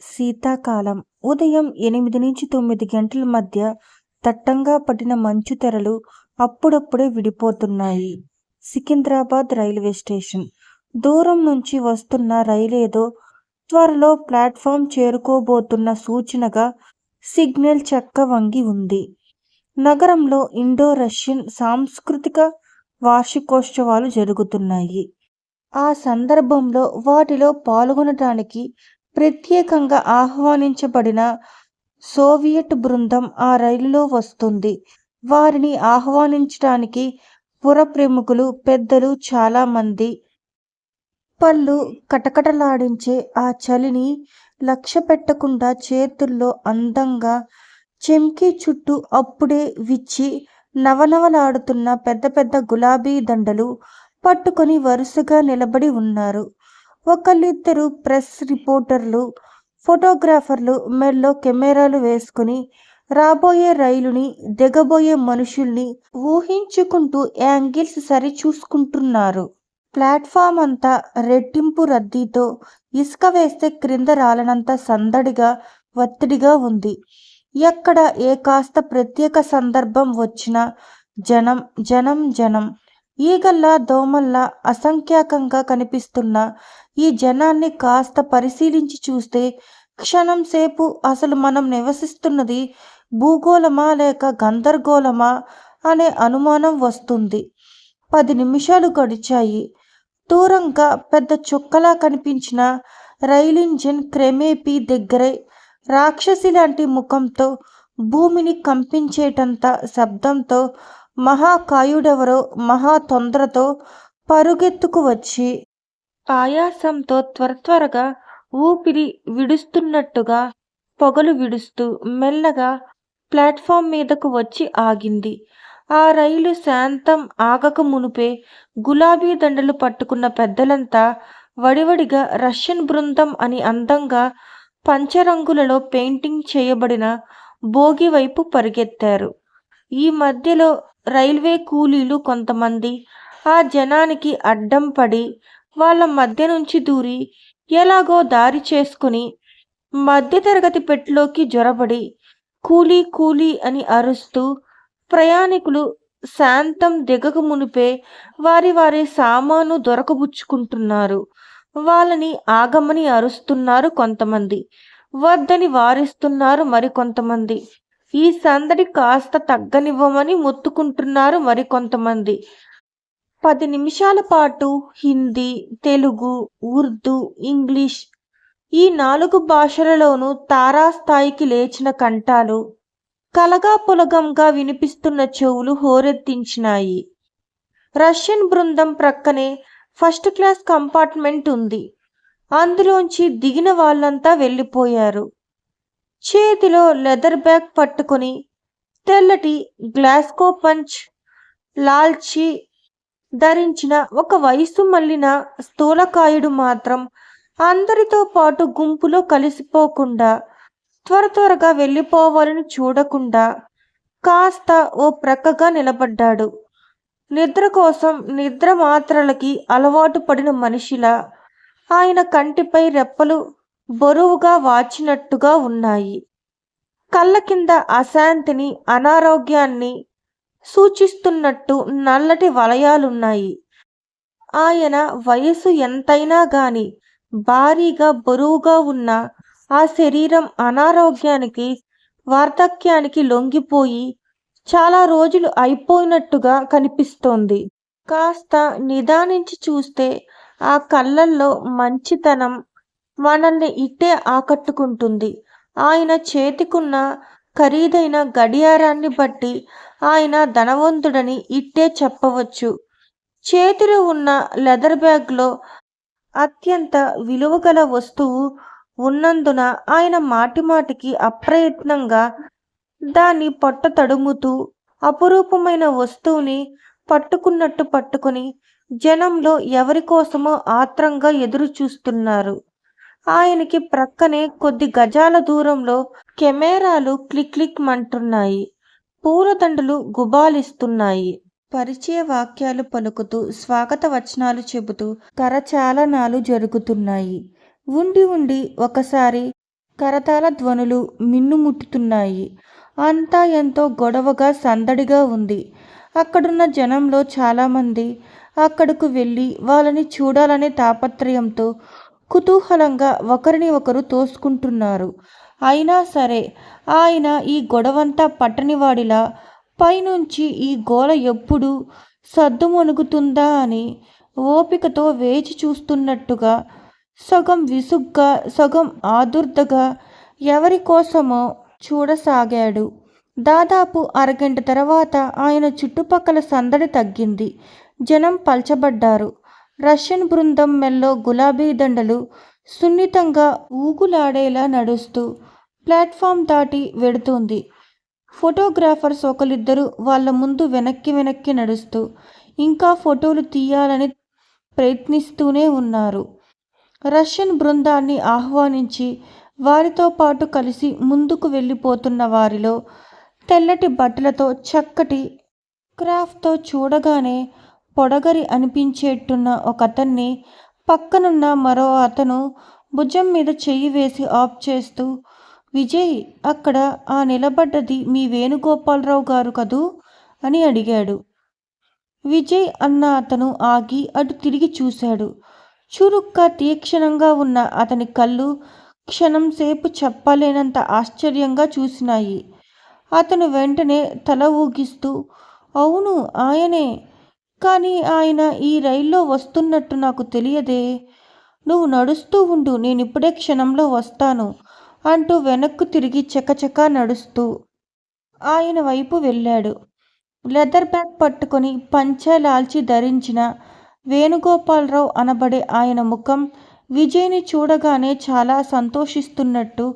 శీతాకాలం ఉదయం ఎనిమిది నుంచి తొమ్మిది గంటల మధ్య దట్టంగా పట్టిన మంచు తెరలు అప్పుడప్పుడే విడిపోతున్నాయి. సికింద్రాబాద్ రైల్వే స్టేషన్ దూరం నుంచి వస్తున్న రైలేదో త్వరలో ప్లాట్ఫామ్ చేరుకోబోతున్న సూచనగా సిగ్నల్ చెక్క వంగి ఉంది. నగరంలో ఇండో-రష్యన్ సాంస్కృతిక వార్షికోత్సవాలు జరుగుతున్నాయి. ఆ సందర్భంలో వాటిలో పాల్గొనటానికి ప్రత్యేకంగా ఆహ్వానించబడిన సోవియట్ బృందం ఆ రైలులో వస్తుంది. వారిని ఆహ్వానించటానికి పురప్రముఖులు, పెద్దలు చాలామంది. పళ్ళు కటకటలాడించే ఆ చలిని లక్ష్యపెట్టకుండా చేతుల్లో అందంగా చెంకి చుట్టూ అప్పుడే విచ్చి నవనవలాడుతున్న పెద్ద పెద్ద గులాబీ దండలు పట్టుకొని వరుసగా నిలబడి ఉన్నారు. ఒకళ్ళిద్దరు ప్రెస్ రిపోర్టర్లు, ఫోటోగ్రాఫర్లు మెల్లో కెమెరాలు వేసుకుని రాబోయే రైలుని, దిగబోయే మనుషుల్ని ఊహించుకుంటూ యాంగిల్స్ సరిచూసుకుంటున్నారు. ప్లాట్ఫామ్ అంతా రెట్టింపు రద్దీతో ఇసుక వేస్తే క్రింద రాలనంత సందడిగా, ఒత్తిడిగా ఉంది. ఎక్కడ ఏ కాస్త ప్రత్యేక సందర్భం వచ్చినా జనం జనం జనం. ఈగల్లా దోమల్లా అసంఖ్యాకంగా కనిపిస్తున్న ఈ జనాన్ని కాస్త పరిశీలించి చూస్తే క్షణం సేపు అసలు మనం నివసిస్తున్నది భూగోళమా లేక గందరగోళమా అనే అనుమానం వస్తుంది. పది నిమిషాలు గడిచాయి. దూరంగా పెద్ద చుక్కలా కనిపించిన రైలింజన్ క్రమేపీ దగ్గరై రాక్షసిలాంటి ముఖంతో భూమిని కంపించేటంత శబ్దంతో మహాకాయుడెవరో మహా తొందరతో పరుగెత్తుకు వచ్చి ఆయాసంతో త్వరత్వరగా ఊపిరి విడుస్తున్నట్టుగా పొగలు విడుస్తూ మెల్లగా ప్లాట్ఫామ్ మీదకు వచ్చి ఆగింది. ఆ రైలు శాంతం ఆగక మునుపే గులాబీ దండలు పట్టుకున్న పెద్దలంతా వడివడిగా రష్యన్ బృందం అని అందంగా పంచరంగులలో పెయింటింగ్ చేయబడిన భోగి వైపు పరిగెత్తారు ఈ మధ్యలో రైల్వే కూలీలు కొంతమంది ఆ జనానికి అడ్డం పడి వాళ్ళ మధ్య నుంచి దూరి ఎలాగో దారి చేసుకుని మధ్యతరగతి పెట్టెలోకి జొరబడి కూలీ కూలీ అని అరుస్తూ ప్రయాణికులు శాంతం దిగకమునుపే వారి వారి సామాను దొరకబుచ్చుకుంటున్నారు. వాళ్ళని ఆగమని అరుస్తున్నారు కొంతమంది. వద్దని వారిస్తున్నారు మరికొంతమంది. ఈ సందడి కాస్త తగ్గనివ్వమని మొత్తుకుంటున్నారు మరికొంతమంది. పది నిమిషాల పాటు హిందీ, తెలుగు, ఉర్దూ, ఇంగ్లీష్ ఈ నాలుగు భాషలలోనూ తారాస్థాయికి లేచిన కంఠాలు కలగా పులగంగా వినిపిస్తున్న చెవులు హోరెత్తించినాయి. రష్యన్ బృందం ప్రక్కనే ఫస్ట్ క్లాస్ కంపార్ట్మెంట్ ఉంది. అందులోంచి దిగిన వాళ్ళంతా వెళ్ళిపోయారు. చేతిలో లెదర్ బ్యాగ్ పట్టుకుని తెల్లటి గ్లాస్కో పంచ్, లాల్చీ ధరించిన ఒక వయసు మళ్ళిన స్థూలకాయుడు మాత్రం అందరితో పాటు గుంపులో కలిసిపోకుండా త్వర త్వరగా వెళ్ళిపోవాలని చూడకుండా కాస్త ఓ ప్రక్కగా నిలబడ్డాడు. నిద్ర కోసం నిద్ర మాత్రలకి అలవాటు పడిన మనిషిలా ఆయన కంటిపై రెప్పలు బరువుగా వాచినట్టుగా ఉన్నాయి. కళ్ళ కింద అశాంతిని, అనారోగ్యాన్ని సూచిస్తున్నట్టు నల్లటి వలయాలున్నాయి. ఆయన వయసు ఎంతైనా గాని భారీగా బరువుగా ఉన్న ఆ శరీరం అనారోగ్యానికి, వార్ధక్యానికి లొంగిపోయి చాలా రోజులు అయిపోయినట్టుగా కనిపిస్తోంది. కాస్త నిదానించి చూస్తే ఆ కళ్ళల్లో మంచితనం మనల్ని ఇట్టే ఆకట్టుకుంటుంది. ఆయన చేతికున్న ఖరీదైన గడియారాన్ని బట్టి ఆయన ధనవంతుడని ఇట్టే చెప్పవచ్చు. చేతిలో ఉన్న లెదర్ బ్యాగ్లో అత్యంత విలువగల వస్తువు ఉన్నందున ఆయన మాటిమాటికి అప్రయత్నంగా దాన్ని పొట్ట తడుముతూ అపురూపమైన వస్తువుని పట్టుకున్నట్టు పట్టుకుని జనంలో ఎవరి కోసమో ఆత్రంగా ఎదురుచూస్తున్నారు. ఆయనకి ప్రక్కనే కొద్ది గజాల దూరంలో కెమెరాలు క్లిక్ క్లిక్ మంటున్నాయి. పూలదండలు గుబాలిస్తున్నాయి పరిచయ వాక్యాలు పలుకుతూ స్వాగత వచనాలు చెబుతూ కరచాలనాలు జరుగుతున్నాయి. ఉండి ఉండి ఒకసారి కరతాల ధ్వనులు మిన్నుముట్టుతున్నాయి అంతా ఎంతో గొడవగా సందడిగా ఉంది అక్కడున్న జనంలో చాలామంది అక్కడకు వెళ్ళి వాళ్ళని చూడాలనే తాపత్రయంతో కుతూహలంగా ఒకరిని ఒకరు తోసుకుంటున్నారు. అయినా సరే ఆయన ఈ గొడవంతా పట్టనివాడిలా పైనుంచి ఈ గోల ఎప్పుడు సద్దుమణుగుతుందా అని ఓపికతో వేచి చూస్తున్నట్టుగా సగం విసుగ్గా సగం ఆదుర్దగా ఎవరి కోసమో చూడసాగాడు. దాదాపు అరగంట తర్వాత ఆయన చుట్టుపక్కల సందడి తగ్గింది. జనం పల్చబడ్డారు. రష్యన్ బృందం మెల్లో గులాబీ దండలు సున్నితంగా ఊగులాడేలా నడుస్తూ ప్లాట్ఫామ్ దాటి వెడుతుంది. ఫోటోగ్రాఫర్స్ ఒకరిద్దరు వాళ్ళ ముందు వెనక్కి వెనక్కి నడుస్తూ ఇంకా ఫోటోలు తీయాలని ప్రయత్నిస్తూనే ఉన్నారు. రష్యన్ బృందాన్ని ఆహ్వానించి వారితో పాటు కలిసి ముందుకు వెళ్ళిపోతున్న వారిలో తెల్లటి బట్టలతో చక్కటి క్రాఫ్ట్తో చూడగానే పొడగరి అనిపించేట్టున్న ఒక అతన్ని పక్కనున్న మరో అతను భుజం మీద చెయ్యి వేసి ఆఫ్ చేస్తూ విజయ్ అక్కడ ఆ నిలబడ్డది మీ వేణుగోపాలరావు గారు కదూ? అని అడిగాడు. విజయ్ అన్న అతను ఆగి అటు తిరిగి చూశాడు. చురుగ్గా తీక్షణంగా ఉన్న అతని కళ్ళు క్షణం సేపు చెప్పలేనంత ఆశ్చర్యంగా చూసినాయి. అతను వెంటనే తల ఊగిస్తూ అవును ఆయనే కానీ ఆయన ఈ రైల్లో వస్తున్నట్టు నాకు తెలియదే. నువ్వు నడుస్తూ ఉండు నేనిప్పుడే క్షణంలో వస్తాను అంటూ వెనక్కు తిరిగి చకచకా నడుస్తూ ఆయన వైపు వెళ్ళాడు. లెదర్ బ్యాగ్ పట్టుకొని పంచాలాల్చి ధరించిన వేణుగోపాలరావు అనబడే ఆయన ముఖం విజయ్ని చూడగానే చాలా సంతోషిస్తున్నట్టు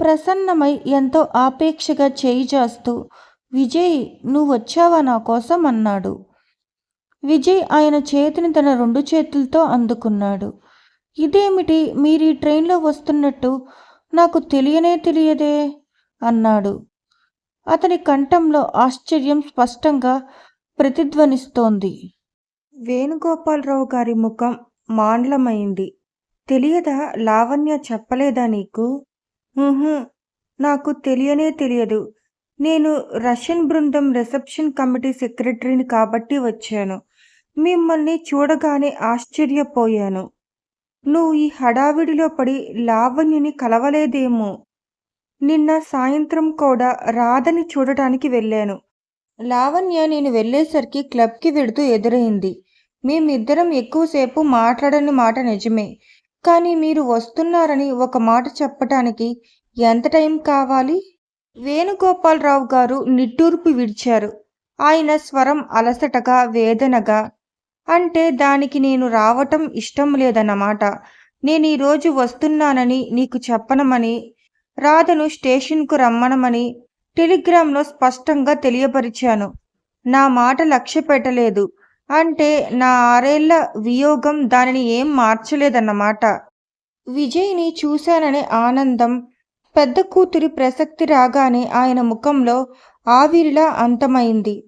ప్రసన్నమై ఎంతో ఆపేక్షగా చేయి చేస్తూ విజయ్ నువ్వు వచ్చావా నా కోసం? అన్నాడు. విజయ్ ఆయన చేతిని తన రెండు చేతులతో అందుకున్నాడు. ఇదేమిటి? మీరు ఈ ట్రైన్లో వస్తున్నట్టు నాకు తెలియనే తెలియదే? అన్నాడు. అతని కంఠంలో ఆశ్చర్యం స్పష్టంగా ప్రతిధ్వనిస్తోంది. వేణుగోపాలరావు గారి ముఖం మాండ్లమైంది. తెలియదా? లావణ్య చెప్పలేదా నీకు? నాకు తెలియనే తెలియదు. నేను రష్యన్ బృందం రిసెప్షన్ కమిటీ సెక్రటరీని కాబట్టి వచ్చాను. మిమ్మల్ని చూడగానే ఆశ్చర్యపోయాను. నువ్వు ఈ హడావిడిలో పడి లావణ్యని కలవలేదేమో. నిన్న సాయంత్రం కూడా రాధని చూడటానికి వెళ్ళాను. లావణ్య నేను వెళ్ళేసరికి క్లబ్కి వెడుతూ ఎదురైంది. మేమిద్దరం ఎక్కువసేపు మాట్లాడని మాట నిజమే. కానీ మీరు వస్తున్నారని ఒక మాట చెప్పటానికి ఎంత టైం కావాలి? వేణుగోపాలరావు గారు నిట్టూర్పు విడిచారు. ఆయన స్వరం అలసటగా వేదనగా అంటే దానికి నేను రావటం ఇష్టం లేదన్నమాట. నేను ఈరోజు వస్తున్నానని నీకు చెప్పనమని రాధను స్టేషన్కు రమ్మనమని టెలిగ్రామ్లో స్పష్టంగా తెలియపరిచాను. నా మాట లక్ష్య పెట్టలేదు. అంటే నా ఆరేళ్ళ వియోగం దానిని ఏం మార్చలేదన్నమాట. విజయ్ని చూశాననే ఆనందం పెద్ద కూతురి ప్రసక్తి రాగానే ఆయన ముఖంలో ఆవిరిలా అంతమైంది.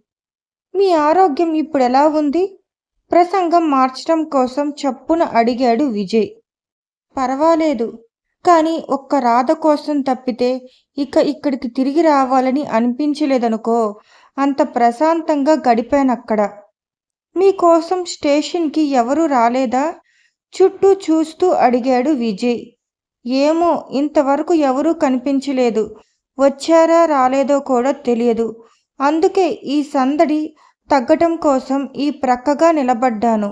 మీ ఆరోగ్యం ఇప్పుడు ఎలా ఉంది? ప్రసంగం మార్చడం కోసం చప్పున అడిగాడు విజయ్. పర్వాలేదు కానీ ఒక్క రాధ కోసం తప్పితే ఇక ఇక్కడికి తిరిగి రావాలని అనిపించలేదనుకో అంత ప్రశాంతంగా గడిపానక్కడ. మీకోసం స్టేషన్కి ఎవరు రాలేదా? చుట్టూ చూస్తూ అడిగాడు విజయ్. ఏమో ఇంతవరకు ఎవరూ కనిపించలేదు. వచ్చారా రాలేదో కూడా తెలియదు. అందుకే ఈ సందడి తగ్గటం కోసం ఈ ప్రక్కగా నిలబడ్డాను.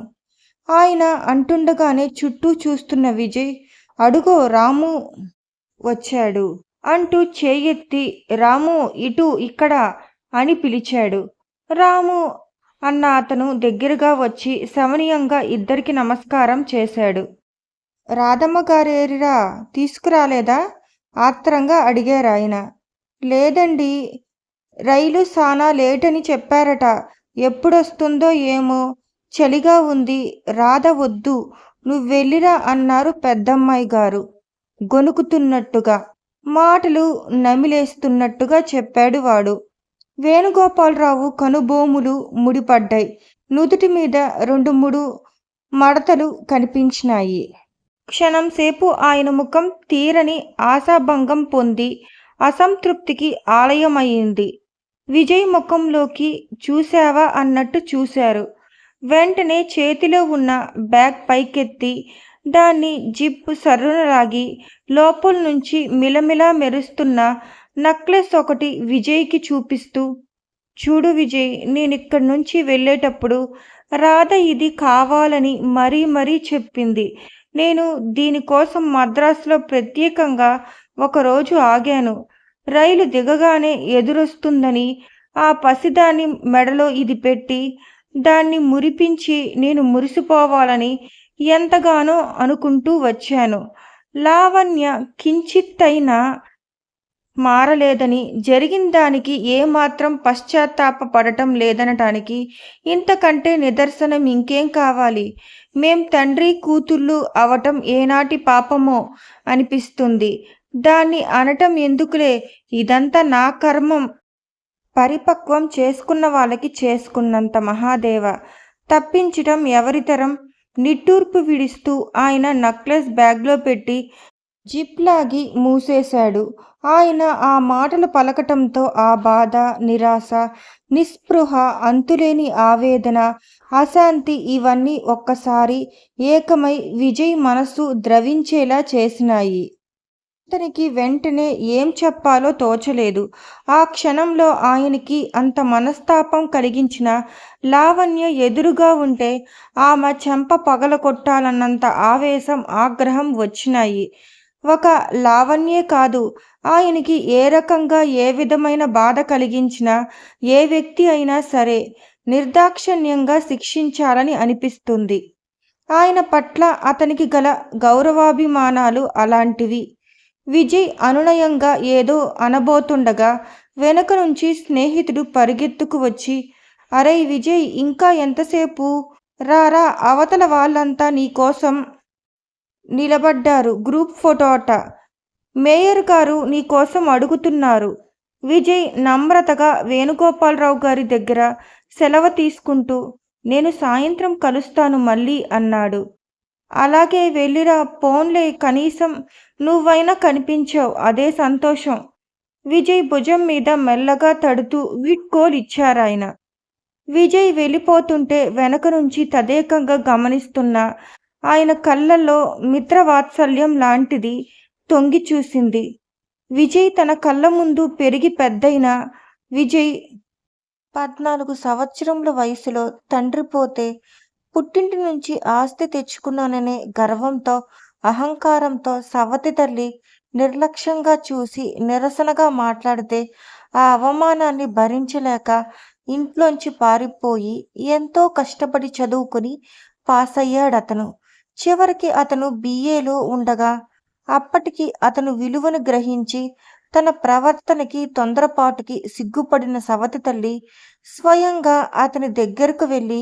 ఆయన అంటుండగానే చుట్టూ చూస్తున్న విజయ్ అడుగో రాము వచ్చాడు అంటూ చేయెత్తి రాము ఇటు ఇక్కడ అని పిలిచాడు. రాము అన్న అతను దగ్గరగా వచ్చి సమనీయంగా ఇద్దరికి నమస్కారం చేశాడు. రాధమ్మ గారేరిరా తీసుకురాలేదా? ఆత్రంగా అడిగారు ఆయన లేదండి రైలు సానా లేటని చెప్పారట. ఎప్పుడొస్తుందో ఏమో చలిగా ఉంది రాధ వద్దు నువ్వెళ్ళిరా అన్నారు పెద్దమ్మాయి గారు. గొనుకుతున్నట్టుగా మాటలు నమిలేస్తున్నట్టుగా చెప్పాడు వాడు. వేణుగోపాలరావు కనుబోములు ముడిపడ్డాయి. నుదుటి మీద రెండు మూడు మడతలు కనిపించినాయి. క్షణంసేపు ఆయన ముఖం తీరని ఆశాభంగం పొంది అసంతృప్తికి ఆలయమయ్యింది. విజయ్ ముఖంలోకి చూశావా అన్నట్టు చూశారు. వెంటనే చేతిలో ఉన్న బ్యాగ్ పైకెత్తి దాన్ని జిప్ సర్రున లాగి లోపల నుంచి మిలమిలా మెరుస్తున్న నక్లెస్ ఒకటి విజయ్కి చూపిస్తూ చూడు విజయ్ నేను ఇక్కడి నుంచి వెళ్ళేటప్పుడు రాధ ఇది కావాలని మరీ మరీ చెప్పింది. నేను దీనికోసం మద్రాసులో ప్రత్యేకంగా ఒకరోజు ఆగాను. రైలు దిగగానే ఎదురొస్తుందని ఆ పసిదాని మెడలో ఇది పెట్టి దాన్ని మురిపించి నేను మురిసిపోవాలని ఎంతగానో అనుకుంటూ వచ్చాను. లావణ్య కించిత్తైనా మారలేదని జరిగిన దానికి ఏమాత్రం పశ్చాత్తాప పడటం లేదనటానికి ఇంతకంటే నిదర్శనం ఇంకేం కావాలి? మేం తండ్రి కూతుళ్ళు అవటం ఏనాటి పాపమో అనిపిస్తుంది. దాన్ని అనటం ఎందుకులే? ఇదంతా నా కర్మం. పరిపక్వం చేసుకున్న వాళ్ళకి చేసుకున్నంత మహాదేవ. తప్పించటం ఎవరితరం నిట్టూర్పు విడిస్తూ ఆయన నక్లెస్ బ్యాగ్లో పెట్టి జిప్లాగి మూసేశాడు. ఆయన ఆ మాటలు పలకటంతో ఆ బాధ నిరాశ నిస్పృహ అంతులేని ఆవేదన అశాంతి ఇవన్నీ ఒక్కసారి ఏకమై విజయ్ మనసు ద్రవించేలా చేసినాయి. అతనికి వెంటనే ఏం చెప్పాలో తోచలేదు. ఆ క్షణంలో ఆయనకి అంత మనస్తాపం కలిగించిన లావణ్య ఎదురుగా ఉంటే ఆమె చెంప పగల కొట్టాలన్నంత ఆవేశం ఆగ్రహం వచ్చినాయి. ఒక లావణ్యే కాదు ఆయనకి ఏ రకంగా ఏ విధమైన బాధ కలిగించినా ఏ వ్యక్తి అయినా సరే నిర్దాక్షణ్యంగా శిక్షించాలని అనిపిస్తుంది. ఆయన పట్ల అతనికి గల గౌరవాభిమానాలు అలాంటివి. విజయ్ అనునయంగా ఏదో అనబోతుండగా వెనక నుంచి స్నేహితుడు పరిగెత్తుకు వచ్చి అరే విజయ్ ఇంకా ఎంతసేపు? రారా అవతల వాళ్ళంతా నీకోసం నిలబడ్డారు. గ్రూప్ ఫోటో అట. మేయర్ గారు నీకోసం అడుగుతున్నారు. విజయ్ నమ్రతగా వేణుగోపాలరావు గారి దగ్గర సెలవు తీసుకుంటూ నేను సాయంత్రం కలుస్తాను మళ్ళీ అన్నాడు. అలాగే వెళ్ళిరా పోన్లే కనీసం నువ్వైనా కనిపించావు అదే సంతోషం. విజయ్ భుజం మీద మెల్లగా తడుతూ వీడ్కోలు ఇచ్చారాయన విజయ్ వెళ్ళిపోతుంటే వెనక నుంచి తదేకంగా గమనిస్తున్న ఆయన కళ్ళల్లో మిత్రవాత్సల్యం లాంటిది తొంగి చూసింది. విజయ్ తన కళ్ళ ముందు పెరిగి పెద్దయిన విజయ్ పద్నాలుగు సంవత్సరముల వయసులో తండ్రి పోతే పుట్టింటి నుంచి ఆస్తి తెచ్చుకున్నాననే గర్వంతో అహంకారంతో సవతి తల్లి నిర్లక్ష్యంగా చూసి నిరసనగా మాట్లాడితే ఆ అవమానాన్ని భరించలేక ఇంట్లోంచి పారిపోయి ఎంతో కష్టపడి చదువుకుని పాస్ అయ్యాడతను చివరికి అతను బిఏలో ఉండగా అప్పటికి అతను విలువను గ్రహించి తన ప్రవర్తనకి తొందరపాటుకి సిగ్గుపడిన సవతి తల్లి స్వయంగా అతని దగ్గరకు వెళ్ళి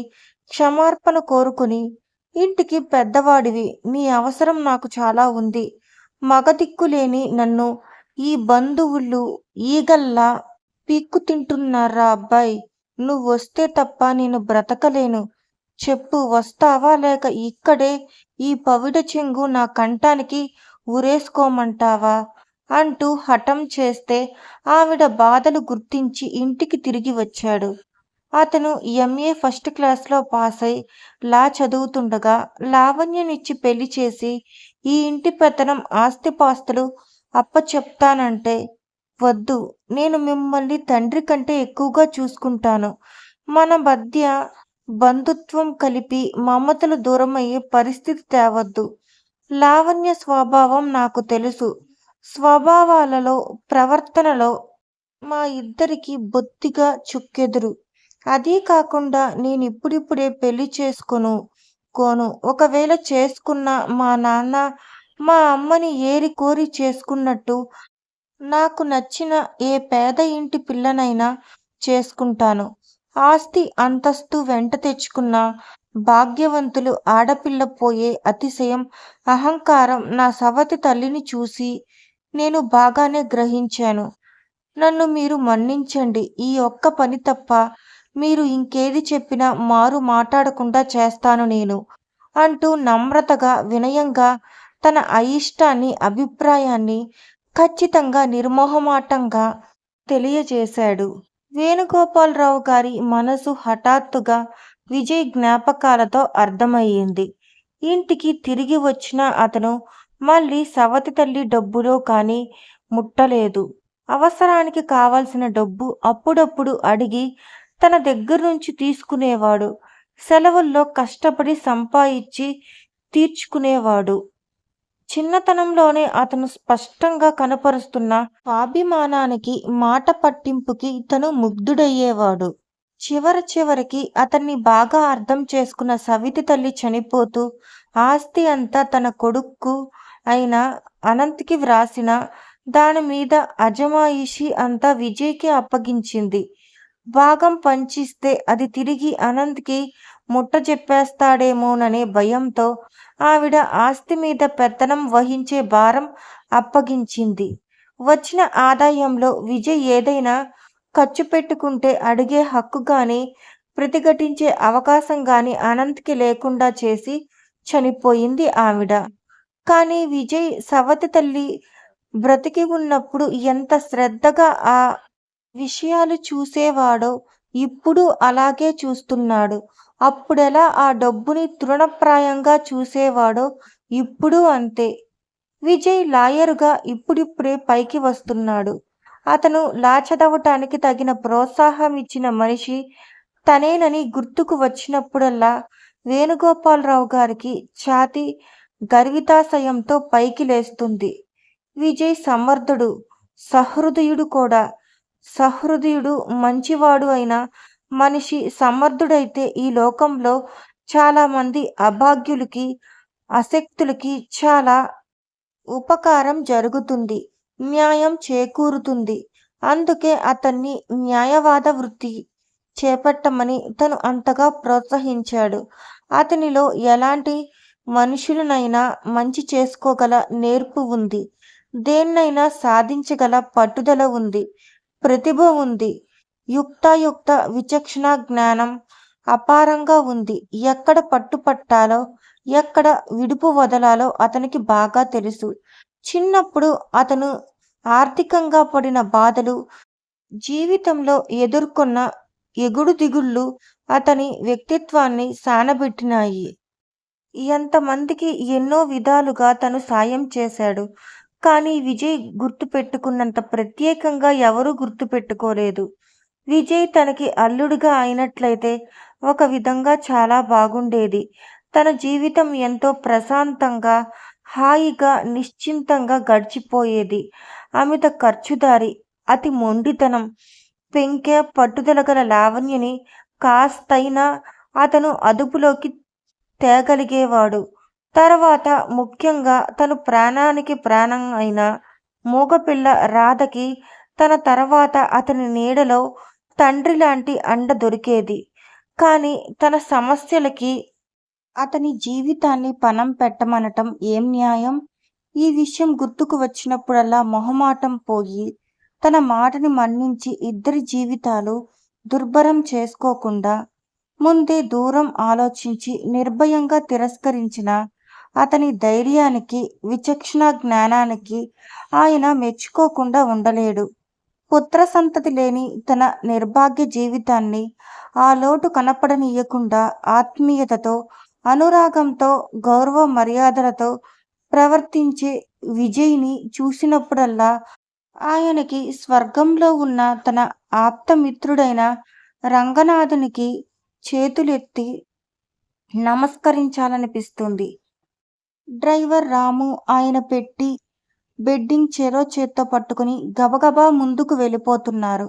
క్షమార్పణ కోరుకుని ఇంటికి పెద్దవాడివి నీ అవసరం నాకు చాలా ఉంది. మగదిక్కులేని నన్ను ఈ బంధువులు ఈగల్లా పీక్కు తింటున్నారా అబ్బాయి? నువ్వు వస్తే తప్ప నేను బ్రతకలేను. చెప్పు వస్తావా లేక ఇక్కడే ఈ పవిడ చెంగు నా కంఠానికి ఉరేసుకోమంటావా అంటూ హఠం చేస్తే ఆవిడ బాధలు గుర్తించి ఇంటికి తిరిగి వచ్చాడు. అతను ఎంఏ ఫస్ట్ క్లాస్లో పాస్ అయి లా చదువుతుండగా లావణ్యనిచ్చి పెళ్ళి చేసి ఈ ఇంటి పెత్తనం ఆస్తిపాస్తులు అప్పచెప్తానంటే వద్దు నేను మిమ్మల్ని తండ్రి కంటే ఎక్కువగా చూసుకుంటాను. మన మధ్య బంధుత్వం కలిపి మమతలు దూరమయ్యే పరిస్థితి తేవద్దు. లావణ్య స్వభావం నాకు తెలుసు. స్వభావాలలో ప్రవర్తనలో మా ఇద్దరికి బొత్తిగా చుక్కెదురు. అదీ కాకుండా నేను ఇప్పుడిప్పుడే పెళ్ళి చేసుకొను కోను. ఒకవేళ చేసుకున్న మా నాన్న మా అమ్మని ఏరి కోరి చేసుకున్నట్టు నాకు నచ్చిన ఏ పేద ఇంటి పిల్లనైనా చేసుకుంటాను. ఆస్తి అంతస్తు వెంట తెచ్చుకున్న భాగ్యవంతులు ఆడపిల్ల పోయే అతిశయం అహంకారం నా సవతి తల్లిని చూసి నేను బాగానే గ్రహించాను. నన్ను మీరు మన్నించండి. ఈ ఒక్క పని తప్ప మీరు ఇంకేది చెప్పినా మారు మాట్లాడకుండా చేస్తాను నేను అంటూ నమ్రతగా వినయంగా తన అయిష్టాన్ని అభిప్రాయాన్ని ఖచ్చితంగా నిర్మోహమాటంగా తెలియజేశాడు. వేణుగోపాలరావు గారి మనసు హఠాత్తుగా విజయ్ జ్ఞాపకాలతో అర్థమయ్యింది. ఇంటికి తిరిగి వచ్చిన అతను మళ్ళీ సవతి తల్లి డబ్బులో కానీ ముట్టలేదు. అవసరానికి కావాల్సిన డబ్బు అప్పుడప్పుడు అడిగి తన దగ్గర నుంచి తీసుకునేవాడు. సెలవుల్లో కష్టపడి సంపాదించి తీర్చుకునేవాడు. చిన్నతనంలోనే అతను స్పష్టంగా కనపరుస్తున్న స్వాభిమానానికి మాట పట్టింపుకి తను ముగ్ధుడయ్యేవాడు. చివర చివరికి అతన్ని బాగా అర్థం చేసుకున్న సవితి తల్లి చనిపోతూ ఆస్తి అంతా తన కొడుక్కు అయిన అనంత్కి వ్రాసిన దాని మీద అజమాయిషి అంతా విజయ్కి అప్పగించింది. భాగం పంచిస్తే అది తిరిగి అనంత్కి ముట్ట చెప్పేస్తాడేమోననే భయంతో ఆవిడ ఆస్తి మీద పెత్తనం వహించే భారం అప్పగించింది. వచ్చిన ఆదాయంలో విజయ్ ఏదైనా ఖర్చు పెట్టుకుంటే అడిగే హక్కు గాని ప్రతిఘటించే అవకాశం గాని అనంత్కి లేకుండా చేసి చనిపోయింది ఆవిడ. కానీ విజయ్ సవతి తల్లి బ్రతికి ఉన్నప్పుడు ఎంత శ్రద్ధగా ఆ విషయాలు చూసేవాడో ఇప్పుడు అలాగే చూస్తున్నాడు. అప్పుడెలా ఆ డబ్బుని తృణప్రాయంగా చూసేవాడో ఇప్పుడు అంతే. విజయ్ లాయరుగా ఇప్పుడిప్పుడే పైకి వస్తున్నాడు. అతను లాచదవటానికి తగిన ప్రోత్సాహం ఇచ్చిన మనిషి తనేనని గుర్తుకు వచ్చినప్పుడల్లా వేణుగోపాలరావు గారికి ఛాతి గర్వితాశయంతో పైకి లేస్తుంది. విజయ్ సమర్థుడు సహృదయుడు కూడా సహృదయుడు మంచివాడు అయిన మనిషి సమర్థుడైతే ఈ లోకంలో చాలామంది అభాగ్యులకి అశక్తులకి చాలా ఉపకారం జరుగుతుంది. న్యాయం చేకూరుతుంది. అందుకే అతన్ని న్యాయవాద వృత్తి చేపట్టమని తను అంతగా ప్రోత్సహించాడు. అతనిలో ఎలాంటి మనుషులనైనా మంచి చేసుకోగల నేర్పు ఉంది. దేన్నైనా సాధించగల పట్టుదల ఉంది. ప్రతిభ ఉంది. యుక్తాయుక్త విచక్షణ జ్ఞానం అపారంగా ఉంది. ఎక్కడ పట్టుపట్టాలో ఎక్కడ విడుపు వదలాలో అతనికి బాగా తెలుసు. చిన్నప్పుడు అతను ఆర్థికంగా పడిన బాధలు జీవితంలో ఎదుర్కొన్న ఎగుడు దిగుళ్ళు అతని వ్యక్తిత్వాన్ని సానబెట్టినాయి. ఎంతమందికి ఎన్నో విధాలుగా తను సాయం చేశాడు. కానీ విజయ్ గుర్తు పెట్టుకున్నంత ప్రత్యేకంగా ఎవరూ గుర్తు పెట్టుకోలేదు విజయ్ తనకి అల్లుడుగా అయినట్లయితే ఒక విధంగా చాలా బాగుండేది. తన జీవితం ఎంతో ప్రశాంతంగా హాయిగా నిశ్చింతంగా గడిచిపోయేది. అమిత ఖర్చుదారి అతి మొండితనం పెంకె పట్టుదల గల లావణ్యని కాస్తైనా అతను అదుపులోకి తేగలిగేవాడు. తర్వాత ముఖ్యంగా తను ప్రాణానికి ప్రాణం అయిన మూగపిల్ల రాధకి తన తర్వాత అతని నీడలో తండ్రి లాంటి అండ దొరికేది. కానీ తన సమస్యలకి అతని జీవితాన్ని పణం పెట్టమనటం ఏం న్యాయం? ఈ విషయం గుర్తుకు వచ్చినప్పుడల్లా మొహమాటం పోయి తన మాటని మన్నించి ఇద్దరి జీవితాలు దుర్భరం చేసుకోకుండా ముందే దూరం ఆలోచించి నిర్భయంగా తిరస్కరించిన అతని ధైర్యానికి విచక్షణ జ్ఞానానికి ఆయన మెచ్చుకోకుండా ఉండలేడు. పుత్ర సంతతి లేని తన నిర్భాగ్య జీవితాన్ని ఆ లోటు కనపడనీయకుండా ఆత్మీయతతో అనురాగంతో గౌరవ మర్యాదలతో ప్రవర్తించే విజయ్ని చూసినప్పుడల్లా ఆయనకి స్వర్గంలో ఉన్న తన ఆప్తమిత్రుడైన రంగనాథునికి చేతులెత్తి నమస్కరించాలనిపిస్తుంది. డ్రైవర్ రాము ఆయన పెట్టి బెడ్డింగ్ చెరో చేత్తో పట్టుకుని గబగబా ముందుకు వెళ్ళిపోతున్నారు.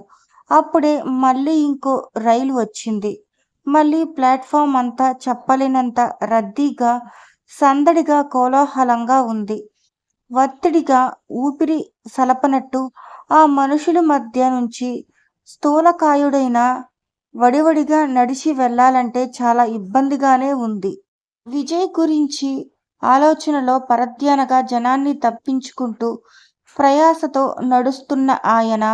అప్పుడే మళ్ళీ ఇంకో రైలు వచ్చింది. మళ్ళీ ప్లాట్ఫామ్ అంతా చెప్పలేనంత రద్దీగా సందడిగా కోలాహలంగా ఉంది. ఒత్తిడిగా ఊపిరి సలపనట్టు ఆ మనుషుల మధ్య నుంచి స్థూలకాయుడైన వడివడిగా నడిచి వెళ్ళాలంటే చాలా ఇబ్బందిగానే ఉంది. విజయ్ గురించి ఆలోచనలో పరధ్యానగా జనాన్ని తప్పించుకుంటూ ప్రయాసతో నడుస్తున్న ఆయన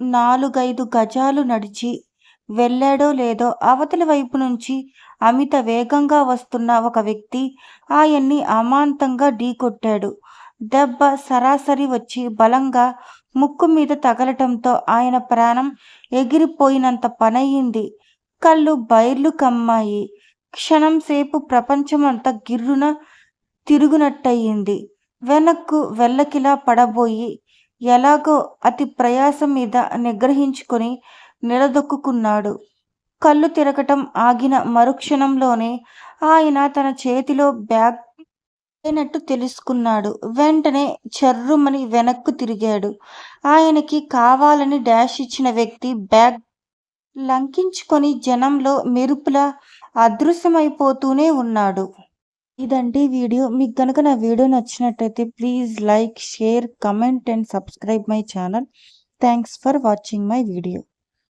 నాలుగైదు గజాలు నడిచి వెళ్ళాడో లేదో అవతలి వైపు నుంచి అమిత వేగంగా వస్తున్న ఒక వ్యక్తి ఆయన్ని అమాంతంగా ఢీకొట్టాడు. దెబ్బ సరాసరి వచ్చి బలంగా ముక్కు మీద తగలటంతో ఆయన ప్రాణం ఎగిరిపోయినంత పనయింది. కళ్ళు బైర్లు కమ్మాయి. క్షణం సేపు ప్రపంచమంతా గిర్రున తిరుగునట్టయింది. వెనక్కు వెళ్ళకిలా పడబోయి ఎలాగో అతి ప్రయాసం మీద నిగ్రహించుకొని నిలదొక్కుకున్నాడు. కళ్ళు తిరగటం ఆగిన మరుక్షణంలోనే ఆయన తన చేతిలో బ్యాగ్ లేనట్టు తెలుసుకున్నాడు. వెంటనే చర్రుమని వెనక్కు తిరిగాడు. ఆయనకి కావాలని డాష్ ఇచ్చిన వ్యక్తి బ్యాగ్ లంకించుకొని జనంలో మెరుపులా అదృశ్యమైపోతూనే ఉన్నాడు. ఇదండి వీడియో. మీకు కనుక నా వీడియో నచ్చినట్టయితే please like, share, comment and subscribe my channel. Thanks for watching my video.